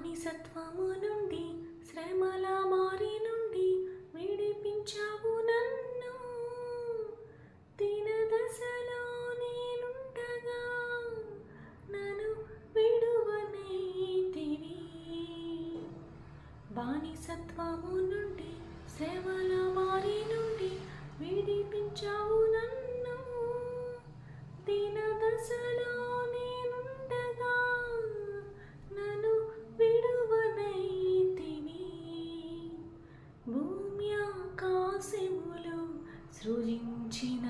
బానిసత్వము నుండి శ్రమల మారి నుండి విడిపించావు నన్ను. దినదశలో నేనుండగా నన్ను విడువనేతివి బానిసత్వము నుండి శ్రమల మారి నుండి విడిపించావు నన్ను. దినదశలో సృజించిన